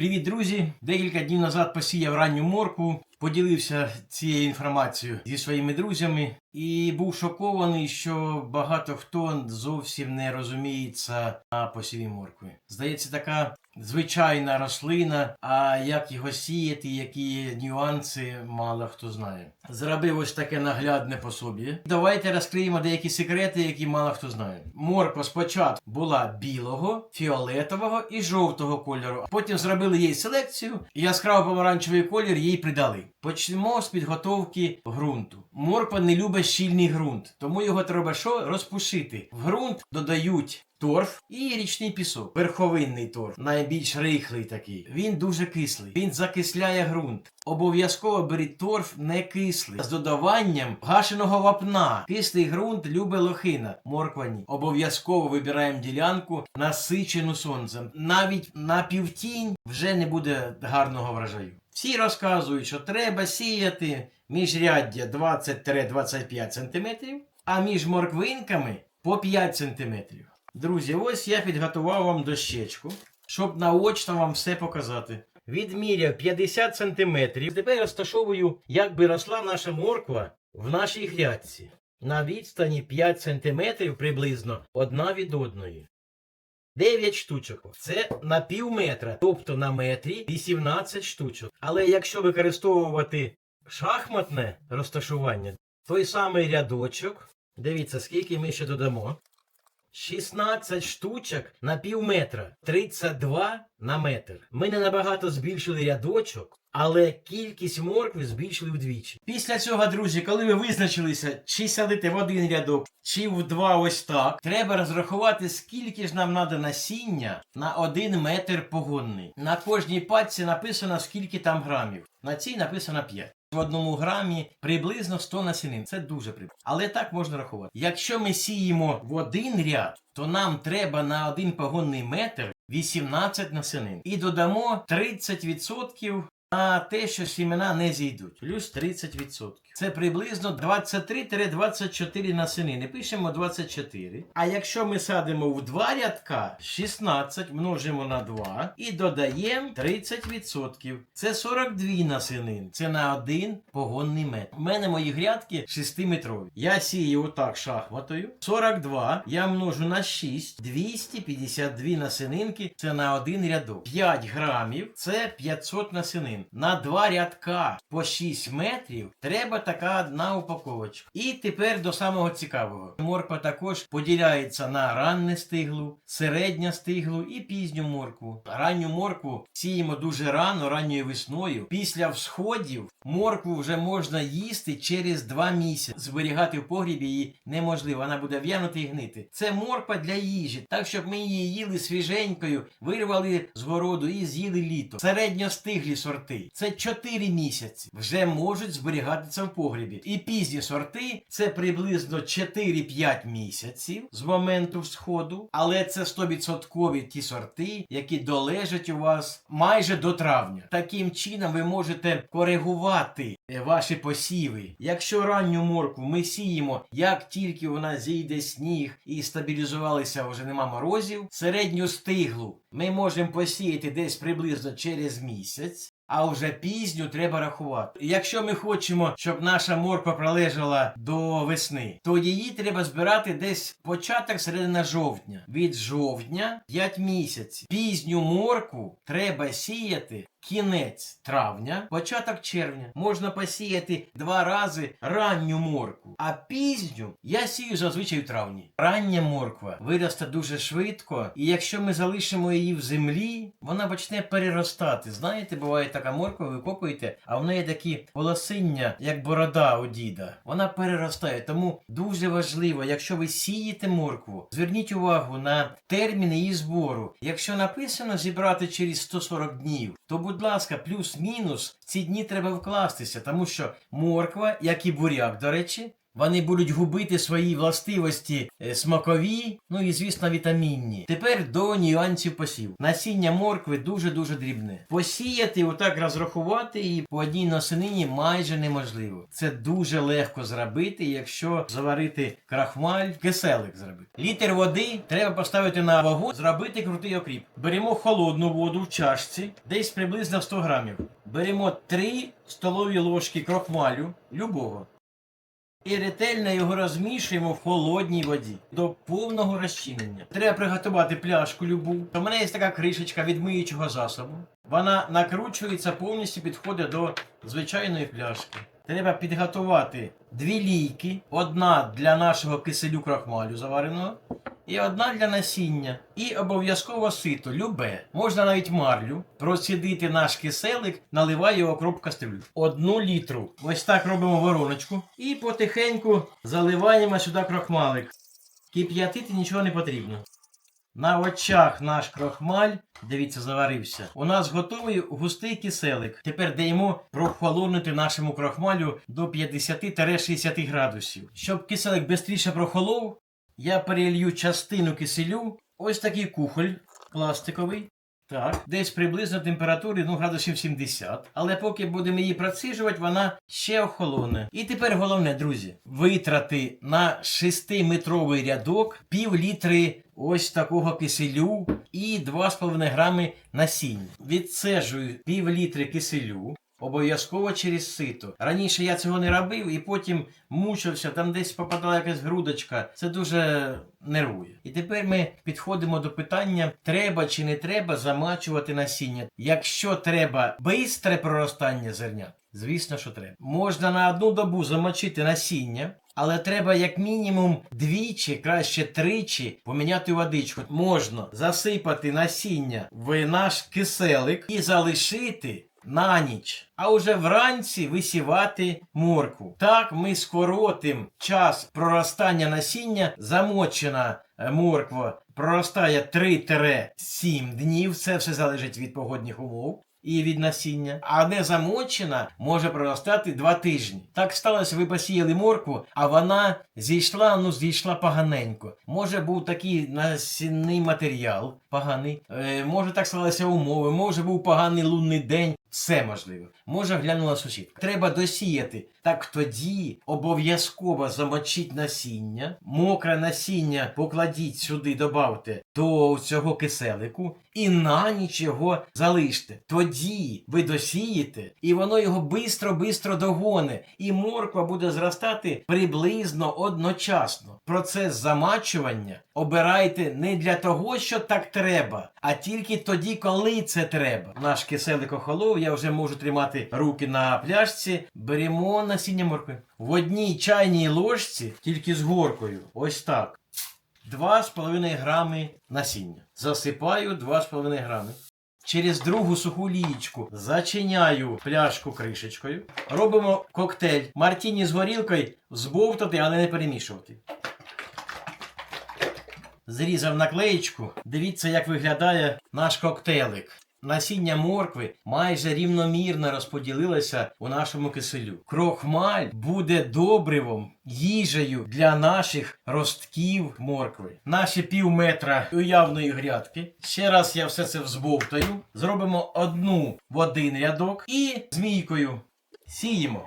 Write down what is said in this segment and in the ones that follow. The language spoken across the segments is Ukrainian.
Привіт, друзі! Декілька днів назад посіяв ранню моркву, поділився цією інформацією зі своїми друзями і був шокований, що багато хто зовсім не розуміється на посіві моркви. Здається, така звичайна рослина, а як його сіяти, які нюанси, мало хто знає. Зробив ось таке наглядне пособі. Давайте розкриємо деякі секрети, які мало хто знає. Морква спочатку була білого, фіолетового і жовтого кольору. Потім зробили їй селекцію, і яскраво помаранчевий колір їй придали. Почнемо з підготовки ґрунту. Морква не любить щільний ґрунт, тому його треба що розпушити. В ґрунт додають торф і річний пісок. Верховинний торф, найбільш рихлий такий. Він дуже кислий. Він закисляє ґрунт. Обов'язково беріть торф не кислий з додаванням гашеного вапна. Кислий ґрунт любить лохина, морквані. Обов'язково вибираємо ділянку насичену сонцем. Навіть на півтінь вже не буде гарного врожаю. Всі розказують, що треба сіяти міжряддя 20-25 см, а між морквинками по 5 см. Друзі, ось я підготував вам дощечку, щоб наочно вам все показати. Відміряв 50 см. Тепер розташовую, як би росла наша морква в нашій грядці. На відстані 5 см приблизно одна від одної. 9 штучок. Це на пів метра, тобто на метрі 18 штучок. Але якщо використовувати шахматне розташування, той самий рядочок, дивіться, скільки ми ще додамо. 16 штучок на пів метра, 32 на метр. Ми не набагато збільшили рядочок, але кількість моркви збільшили вдвічі. Після цього, друзі, коли ви визначилися, чи садити в один рядок, чи в два ось так, треба розрахувати, скільки ж нам треба насіння на один метр погонний. На кожній пачці написано, скільки там грамів. На цій написано 5. В одному грамі приблизно 100 насінин. Це дуже приблизно. Але так можна рахувати. Якщо ми сіємо в один ряд, то нам треба на один погонний метр 18 насінин. І додамо 30% на те, що сімена не зійдуть. Плюс 30%. Це приблизно 23-24 насінини. Пишемо 24. А якщо ми садимо в два рядка, 16 множимо на 2 і додаємо 30%. Це 42 насінин. Це на один погонний метр. У мене мої грядки 6-метрові. Я сію отак шахматою. 42 я множу на 6, 252 насінинки. Це на один рядок. 5 грамів це 500 насінин. На два рядка по 6 метрів треба така одна упаковочка. І тепер до самого цікавого. Морква також поділяється на ранне стиглу, середня стиглу і пізню моркву. Ранню моркву сіємо дуже рано, ранньою весною. Після всходів моркву вже можна їсти через 2 місяці. Зберігати в погрібі її неможливо, вона буде в'янути і гнити. Це морква для їжі, так щоб ми її їли свіженькою, вирвали з городу і з'їли літо. Середньостиглі сорти це 4 місяці. Вже можуть зберігатися в погрібі. І пізні сорти це приблизно 4-5 місяців з моменту всходу, але це 100% ті сорти, які долежать у вас майже до травня. Таким чином ви можете коригувати е, ваші посіви. Якщо ранню моркву ми сіємо, як тільки нас зійде сніг і стабілізувалися вже нема морозів, середню стиглу ми можемо посіяти десь приблизно через місяць. А вже пізню треба рахувати. Якщо ми хочемо, щоб наша морква пролежала до весни, то її треба збирати десь початок середина жовтня. Від жовтня 5 місяців. Пізню моркву треба сіяти кінець травня, початок червня. Можна посіяти два рази ранню моркву. А пізню я сію зазвичай в травні. Рання морква виросте дуже швидко, і якщо ми залишимо її в землі, вона почне переростати. Знаєте, буває така морква, ви копаєте, а в неї такі волосиння, як борода у діда. Вона переростає. Тому дуже важливо, якщо ви сієте моркву, зверніть увагу на терміни її збору. Якщо написано зібрати через 140 днів, то будь ласка, плюс-мінус ці дні треба вкластися, тому що морква, як і буряк, до речі, Вони будуть губити свої властивості е, смакові, ну і звісно вітамінні. Тепер до нюансів посів. Насіння моркви дуже-дуже дрібне. Посіяти, отак розрахувати і по одній насенині майже неможливо. Це дуже легко зробити, якщо заварити крахмаль, киселик зробити. Літр води треба поставити на вагу, зробити крутий окріп. Беремо холодну воду в чашці, десь приблизно 100 грамів. Беремо 3 столові ложки крохмалю, любого. І ретельно його розмішуємо в холодній воді до повного розчинення. Треба приготувати пляшку любу. У мене є така кришечка від миючого засобу. Вона накручується, повністю підходить до звичайної пляшки. Треба підготувати дві лійки: одна для нашого киселю крахмалю завареного, і одна для насіння. І обов'язково сито, любе. Можна навіть марлю. Процідити наш киселик, наливаю його кроп кастрюлю. Одну літру. Ось так робимо вороночку. І потихеньку заливаємо сюди крахмалик. Кип'ятити нічого не потрібно. На очах наш крохмаль, дивіться, заварився. У нас готовий густий киселик. Тепер даємо прохолонути нашому крохмалю до 50-60 градусів. Щоб киселик швидше прохолов, я перелью частину киселю. Ось такий кухоль пластиковий. Так, десь приблизно температури ну, градусів 70. Але поки будемо її проціжувати, вона ще охолоне. І тепер головне, друзі, витрати на 6-метровий рядок пів літри ось такого киселю і 2,5 грами насіння. Відсежую пів літри киселю. Обов'язково через сито. Раніше я цього не робив і потім мучився, там десь попадала якась грудочка. Це дуже нервує. І тепер ми підходимо до питання: треба чи не треба замачувати насіння. Якщо треба бистре проростання зерня, звісно, що треба. Можна на одну добу замочити насіння. Але треба як мінімум двічі, краще тричі поміняти водичку. Можна засипати насіння в наш киселик і залишити на ніч, а уже вранці висівати моркву. Так ми скоротимо час проростання насіння. Замочена е, морква проростає 3-7 днів. Це все залежить від погодних умов. І від насіння, а не замочена може проростати два тижні. Так сталося, ви посіяли моркву, а вона зійшла, ну зійшла поганенько. Може був такий насінний матеріал поганий, е, може так сталося умови, може був поганий лунний день. Все можливо. Може глянула сусідка. Треба досіяти. Так тоді обов'язково замочіть насіння, мокре насіння покладіть сюди, добавте до цього киселику і на ніч його залиште. Тоді ви досієте, і воно його бистро-бистро догоне, і морква буде зростати приблизно одночасно. Процес замачування обирайте не для того, що так треба, а тільки тоді, коли це треба. Наш киселик охолов, я вже можу тримати руки на пляшці. Беремо насіння моркви. В одній чайній ложці, тільки з горкою, ось так. 2,5 грами насіння. Засипаю 2,5 грами. Через другу суху лієчку зачиняю пляшку кришечкою. Робимо коктейль. Мартіні з горілкою збовтати, але не перемішувати. Зрізав наклеєчку. Дивіться, як виглядає наш коктейлик. Насіння моркви майже рівномірно розподілилося у нашому киселю. Крохмаль буде добривом, їжею для наших ростків моркви. Наші пів метра уявної грядки. Ще раз я все це взбовтаю. Зробимо одну в один рядок і змійкою сіємо.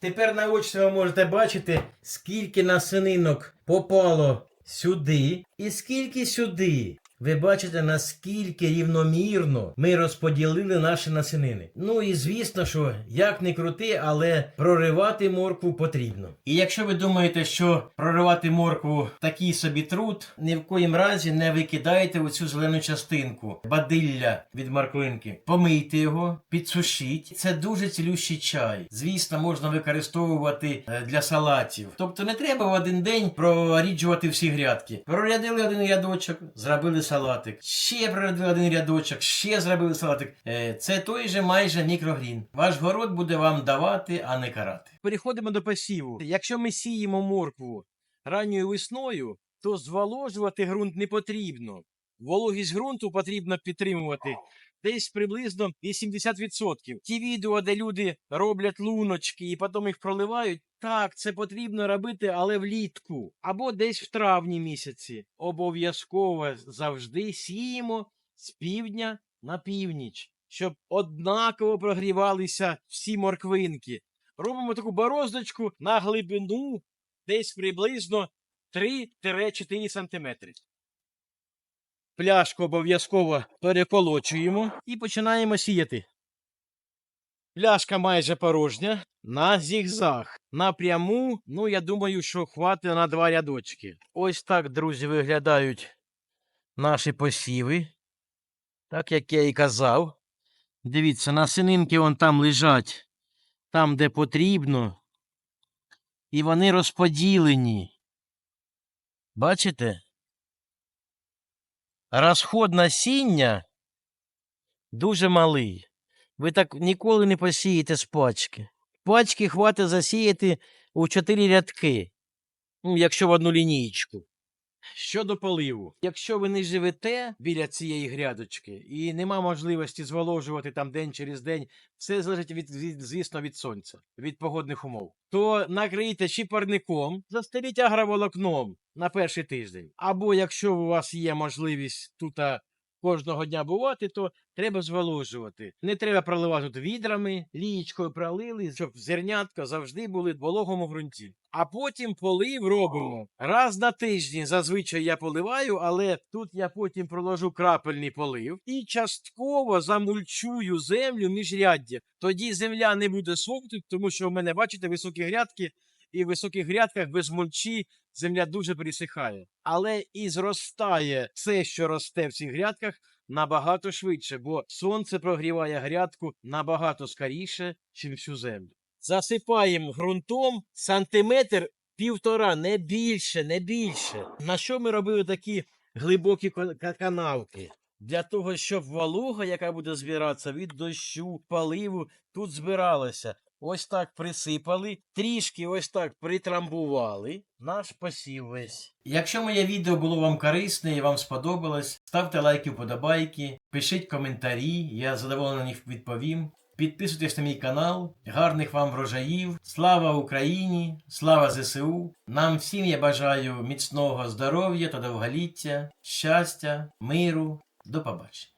Тепер на очі ви можете бачити, скільки насининок попало сюди і скільки сюди. Ви бачите, наскільки рівномірно ми розподілили наші насінини. Ну і звісно, що як не крути, але проривати моркву потрібно. І якщо ви думаєте, що проривати моркву такий собі труд, ні в коїм разі не викидайте оцю зелену частинку, бадилля від морквинки. Помийте його, підсушіть. Це дуже цілющий чай. Звісно, можна використовувати е, для салатів. Тобто не треба в один день проріджувати всі грядки. Прорядили один рядочок, зробили салатик. Ще прородили один рядочок, ще зробили салатик. Е, Це той же майже мікрогрін. Ваш город буде вам давати, а не карати. Переходимо до посіву. Якщо ми сіємо моркву ранньою весною, то зволожувати ґрунт не потрібно. Вологість ґрунту потрібно підтримувати десь приблизно 80%. Ті відео, де люди роблять луночки і потім їх проливають, так, це потрібно робити, але влітку або десь в травні місяці. Обов'язково завжди сіємо з півдня на північ, щоб однаково прогрівалися всі морквинки. Робимо таку бороздочку на глибину десь приблизно 3-4 см. Пляшку обов'язково переколочуємо і починаємо сіяти. Пляшка майже порожня. На зігзаг. Напряму, ну я думаю, що хватить на два рядочки. Ось так, друзі, виглядають наші посіви. Так як я і казав. Дивіться, насининки вон там лежать, там, де потрібно. І вони розподілені. Бачите? Розход насіння дуже малий. Ви так ніколи не посієте з пачки. Пачки хватить засіяти у чотири рядки, якщо в одну лінійку. Щодо поливу, якщо ви не живете біля цієї грядочки і нема можливості зволожувати там день через день, все залежить від, від звісно, від сонця, від погодних умов, то накрийте чи парником, застеліть агроволокном на перший тиждень. Або якщо у вас є можливість тут кожного дня бувати, то треба зволожувати. Не треба проливати тут відрами, лієчкою пролили, щоб зернятка завжди були в вологому ґрунті. А потім полив робимо раз на тиждень. Зазвичай я поливаю, але тут я потім проложу крапельний полив і частково замульчую землю міжряддя. Тоді земля не буде сохнути, тому що в мене, бачите, високі грядки, і в високих грядках без мульчі земля дуже пересихає. Але і зростає все, що росте в цих грядках, набагато швидше, бо сонце прогріває грядку набагато скоріше, ніж всю землю. Засипаємо ґрунтом сантиметр півтора, не більше, не більше. На що ми робили такі глибокі ка- ка- канавки? Для того, щоб волога, яка буде збиратися від дощу, поливу, тут збиралася. Ось так присипали, трішки ось так притрамбували. Наш посів весь. Якщо моє відео було вам корисне і вам сподобалось, ставте лайки, вподобайки, пишіть коментарі, я задоволений на них відповім. Підписуйтесь на мій канал. Гарних вам врожаїв. Слава Україні! Слава ЗСУ! Нам всім я бажаю міцного здоров'я та довголіття, щастя, миру. До побачення.